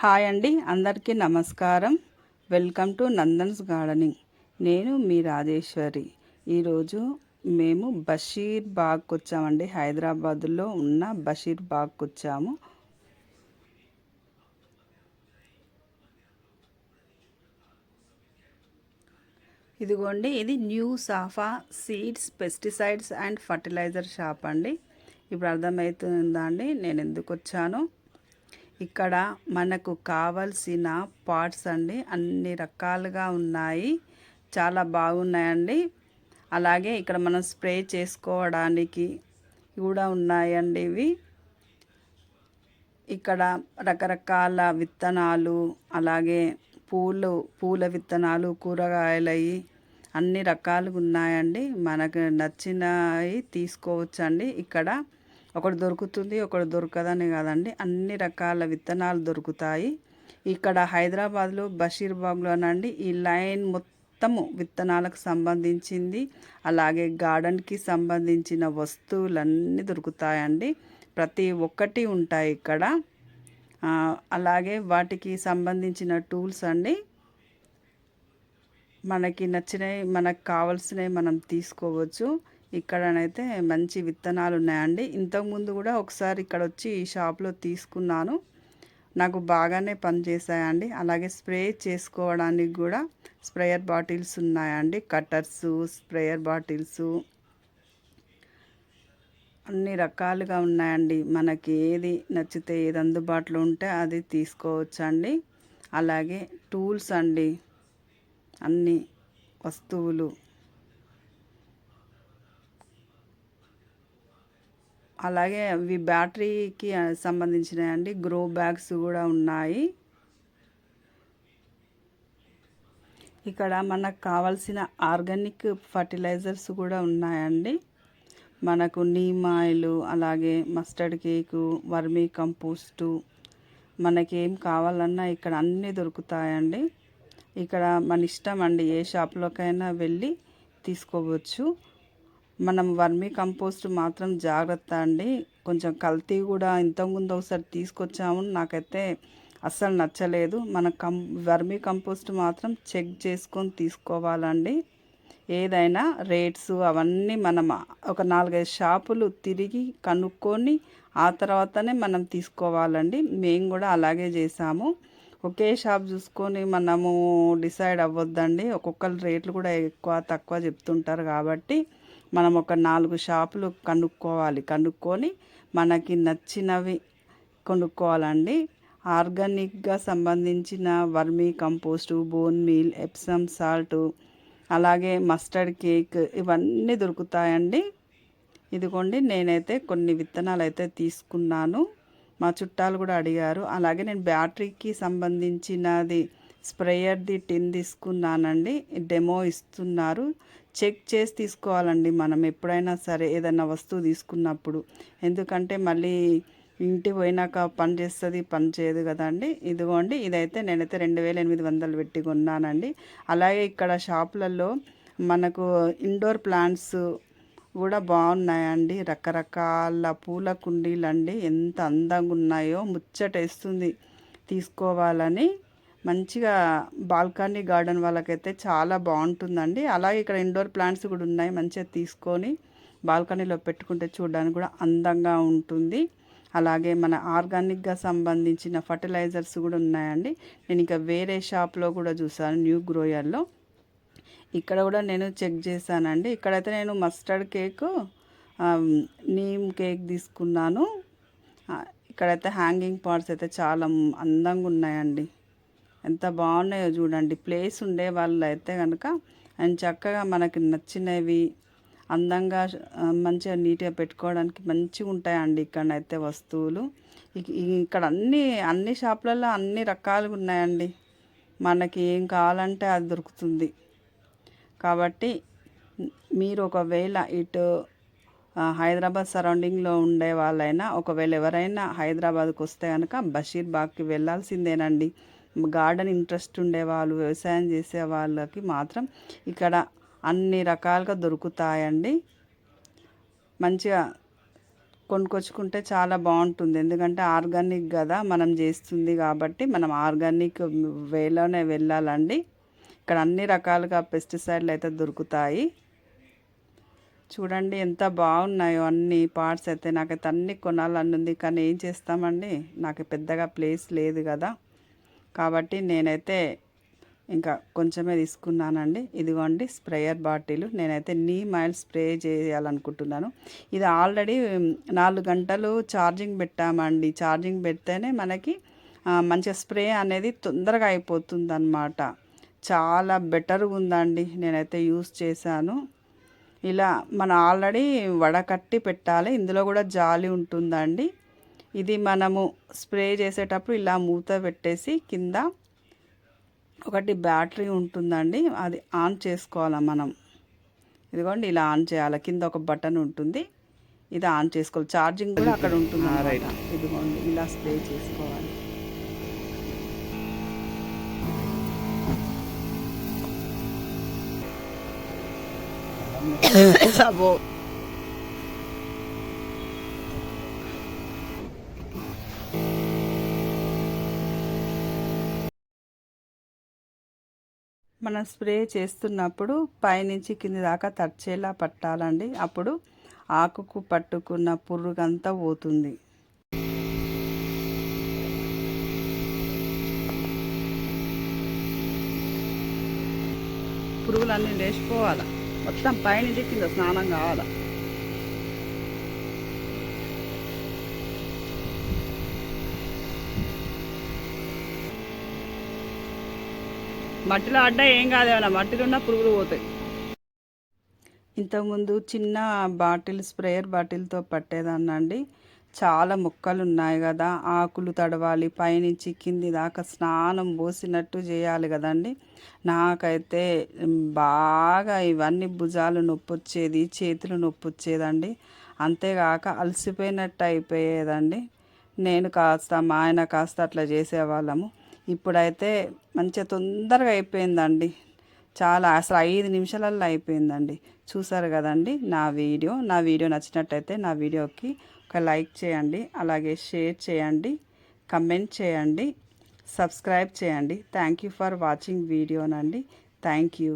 Hi అండి అందరికీ నమస్కారం. Welcome to Nandan's gardening. నేను మీ రాజేశ్వరి. ఈరోజు మేము బషీర్ బాగ్కి వచ్చామండి హైదరాబాద్లో ఉన్న బషీర్ బాగ్కి వచ్చాము ఇదిగోండి ఇది new Safa seeds pesticides and fertiliser shop అండి. ఇప్పుడు అర్థమవుతుందా అండి? నేను ఎందుకు వచ్చానో ఇక్కడ మనకు కావలసిన పార్ట్స్ అండి అన్ని రకాలుగా ఉన్నాయి. చాలా బాగున్నాయండి. అలాగే ఇక్కడ మనం స్ప్రే చేసుకోవడానికి కూడా ఉన్నాయండి ఇవి. ఇక్కడ రకరకాల విత్తనాలు అలాగే పూలు పూల విత్తనాలు కూరగాయలవి అన్ని రకాలుగా ఉన్నాయండి. మనకు నచ్చినవి తీసుకోవచ్చండి. ఇక్కడ ఒకటి దొరుకుతుంది ఒకటి దొరకదని కాదండి. అన్ని రకాల విత్తనాలు దొరుకుతాయి. ఇక్కడ హైదరాబాద్లో బషీర్బాగ్లోనండి ఈ లైన్ మొత్తము విత్తనాలకు సంబంధించింది. అలాగే గార్డెన్కి సంబంధించిన వస్తువులన్నీ దొరుకుతాయండి. ప్రతి ఒక్కటి ఉంటాయి ఇక్కడ. అలాగే వాటికి సంబంధించిన టూల్స్ అండి. మనకి నచ్చినవి మనకు కావాల్సినవి మనం తీసుకోవచ్చు. ఇక్కడనైతే మంచి విత్తనాలు ఉన్నాయండి ఇంతకుముందు కూడా ఒకసారి ఇక్కడ వచ్చి ఈ షాప్లో తీసుకున్నాను. నాకు బాగానే పనిచేసాయండి అలాగే స్ప్రే చేసుకోవడానికి కూడా స్ప్రేయర్ బాటిల్స్ ఉన్నాయండి. కట్టర్స్ స్ప్రేయర్ బాటిల్స్ అన్ని రకాలుగా ఉన్నాయండి. మనకి ఏది నచ్చితే ఏది అందుబాటులో ఉంటే అది తీసుకోవచ్చండి. అలాగే టూల్స్ అండి. అన్ని వస్తువులు అలాగే అవి బ్యాటరీకి సంబంధించినవి అండి గ్రో బ్యాగ్స్ కూడా ఉన్నాయి. ఇక్కడ మనకు కావాల్సిన ఆర్గానిక్ ఫర్టిలైజర్స్ కూడా ఉన్నాయండి. మనకు నీమ్ ఆయిల్ అలాగే మస్టర్డ్ కేకు వర్మీ కంపోస్టు మనకేం కావాలన్నా ఇక్కడ అన్నీ దొరుకుతాయండి. ఇక్కడ మన ఇష్టం అండి. ఏ షాప్లోకైనా వెళ్ళి తీసుకోవచ్చు. మనం వర్మీ కంపోస్ట్ మాత్రం జాగ్రత్త అండి. కొంచెం కల్తీ కూడా ఇంతకుముందు ఒకసారి తీసుకొచ్చాము. నాకైతే అస్సలు నచ్చలేదు. మన కం వర్మీ కంపోస్ట్ మాత్రం చెక్ చేసుకొని తీసుకోవాలండి. ఏదైనా రేట్స్ అవన్నీ మనం ఒక నాలుగైదు షాపులు తిరిగి కనుక్కొని ఆ తర్వాతనే మనం తీసుకోవాలండి. మేము కూడా అలాగే చేసాము. ఒకే షాప్ చూసుకొని మనము డిసైడ్ అవ్వద్దండి. ఒక్కొక్కరు రేట్లు కూడా ఎక్కువ తక్కువ చెప్తుంటారు కాబట్టి మనం ఒక నాలుగు షాపులు కనుక్కోవాలి. కనుక్కొని మనకి నచ్చినవి కొనుక్కోవాలండి. ఆర్గానిక్గా సంబంధించిన vermi compost bone meal Epsom salt అలాగే మస్టర్డ్ కేక్ ఇవన్నీ దొరుకుతాయండి. ఇదిగోండి నేనైతే కొన్ని విత్తనాలు అయితే తీసుకున్నాను. మా చుట్టాలు కూడా అడిగారు. అలాగే నేను బ్యాటరీకి సంబంధించినది స్ప్రేయర్ది టిన్ తీసుకున్నానండి. డెమో ఇస్తున్నారు. చెక్ చేసి తీసుకోవాలండి మనం ఎప్పుడైనా సరే ఏదైనా వస్తువు తీసుకున్నప్పుడు. ఎందుకంటే మళ్ళీ ఇంటికి పోయినాక పని చేస్తుంది పని చేయదు కదండి. ఇదిగోండి ఇదైతే నేనైతే రెండు వేల ఎనిమిది వందలు పెట్టి కొన్నానండి. అలాగే ఇక్కడ షాపులలో మనకు ఇండోర్ ప్లాంట్స్ కూడా బాగున్నాయండి. రకరకాల పూల కుండీలు ఎంత అందంగా ఉన్నాయో ముచ్చటేస్తుంది. తీసుకోవాలని మంచిగా బాల్కనీ గార్డెన్ వాళ్ళకైతే చాలా బాగుంటుందండి. అలాగే ఇక్కడ ఇండోర్ ప్లాంట్స్ కూడా ఉన్నాయి. మంచిగా తీసుకొని బాల్కనీలో పెట్టుకుంటే చూడడానికి కూడా అందంగా ఉంటుంది. అలాగే మన ఆర్గానిక్గా సంబంధించిన ఫర్టిలైజర్స్ కూడా ఉన్నాయండి. నేను ఇంకా వేరే షాప్లో కూడా చూసాను న్యూ గ్రోయర్లో ఇక్కడ కూడా నేను చెక్ చేశానండి. ఇక్కడైతే నేను మస్టర్డ్ కేక్ నీమ్ కేక్ తీసుకున్నాను. ఇక్కడైతే హ్యాంగింగ్ పార్ట్స్ అయితే చాలా అందంగా ఉన్నాయండి. ఎంత బాగున్నాయో చూడండి. ప్లేస్ ఉండే వాళ్ళు అయితే కనుక అండ్ చక్కగా మనకి నచ్చినవి అందంగా మంచిగా నీట్గా పెట్టుకోవడానికి మంచిగా ఉంటాయండి ఇక్కడైతే వస్తువులు. ఇక్కడ అన్ని అన్ని షాపులలో అన్ని రకాలుగా ఉన్నాయండి. మనకి ఏం కావాలంటే అది దొరుకుతుంది. కాబట్టి మీరు ఒకవేళ ఇటు హైదరాబాద్ సరౌండింగ్లో ఉండే వాళ్ళైనా ఒకవేళ ఎవరైనా హైదరాబాద్కి వస్తే కనుక బషీర్ బాగ్కి వెళ్ళాల్సిందేనండి. గార్డెన్ ఇంట్రెస్ట్ ఉండేవాళ్ళు వ్యవసాయం చేసే వాళ్ళకి మాత్రం ఇక్కడ అన్ని రకాలుగా దొరుకుతాయండి. మంచిగా కొనుక్కొచ్చుకుంటే చాలా బాగుంటుంది. ఎందుకంటే ఆర్గానిక్ కదా మనం చేస్తుంది కాబట్టి మనం ఆర్గానిక్ వేలోనే వెళ్ళాలండి. ఇక్కడ అన్ని రకాలుగా పెస్టిసైడ్లు అయితే దొరుకుతాయి. చూడండి ఎంత బాగున్నాయో అన్ని పార్ట్స్ అయితే. నాకైతే అన్ని కొనాలని ఉంది కానీ ఏం చేస్తామండి? నాకు పెద్దగా ప్లేస్ లేదు కదా. కాబట్టి నేనైతే ఇంకా కొంచెమే తీసుకున్నానండి. ఇదిగోండి స్ప్రేయర్ బాటిల్. నేనైతే నీమ్ ఆయిల్ స్ప్రే చేయాలనుకుంటున్నాను. ఇది ఆల్రెడీ నాలుగు గంటలు ఛార్జింగ్ పెట్టామండి. ఛార్జింగ్ పెడితేనే మనకి మంచిగా స్ప్రే అనేది తొందరగా అయిపోతుంది అనమాట చాలా బెటర్గా ఉందండి. నేనైతే యూస్ చేశాను. ఇలా మనం ఆల్రెడీ వడకట్టి పెట్టాలి. ఇందులో కూడా జాలి ఉంటుందండి. ఇది మనము స్ప్రే చేసేటప్పుడు ఇలా మూత పెట్టేసి కింద ఒకటి బ్యాటరీ ఉంటుందండి అది ఆన్ చేసుకోవాలి మనం. ఇదిగోండి ఇలా ఆన్ చేయాలి. కింద ఒక బటన్ ఉంటుంది ఇది ఆన్ చేసుకోవాలి. ఛార్జింగ్ కూడా అక్కడ ఉంటుంది ఇదిగోండి ఇలా స్ప్రే చేసుకోవాలి. అబ్బో. మనం స్ప్రే చేస్తున్నప్పుడు పైనుంచి కింది దాకా తడిచేలా పట్టాలండి. అప్పుడు ఆకుకు పట్టుకున్న పురుగుంతా పోతుంది. పురుగులన్నీ లేచిపోవాలి? మొత్తం పైనుంచి కింద స్నానం కావాలి? మట్టిలో అడ్డా ఏం కాదు అలా మట్టిలో ఉన్న పురుగులు పోతాయి. ఇంతకుముందు చిన్న బాటిల్ స్ప్రేయర్ బాటిల్తో పట్టేదాన్నండి చాలా మొక్కలు ఉన్నాయి కదా ఆకులు తడవాలి పైనుంచి కింది దాకా స్నానం పోసినట్టు చేయాలి కదండి. నాకైతే బాగా ఇవన్నీ భుజాలు నొప్పి వచ్చేది చేతులు నొప్పి వచ్చేదండి అంతేగాక అలసిపోయినట్టు అయిపోయేదండి. నేను కాస్త మా ఆయన కాస్త అట్లా చేసేవాళ్ళము. ఇప్పుడైతే మంచిగా తొందరగా అయిపోయిందండి. చాలా అసలు ఐదు నిమిషాలల్లో అయిపోయిందండి. చూసారు కదండి నా వీడియో. నా వీడియో నచ్చినట్టయితే నా వీడియోకి ఒక లైక్ చేయండి. అలాగే షేర్ చేయండి. కమెంట్ చేయండి. సబ్స్క్రైబ్ చేయండి. Thank you for watching వీడియోనండి. Thank you.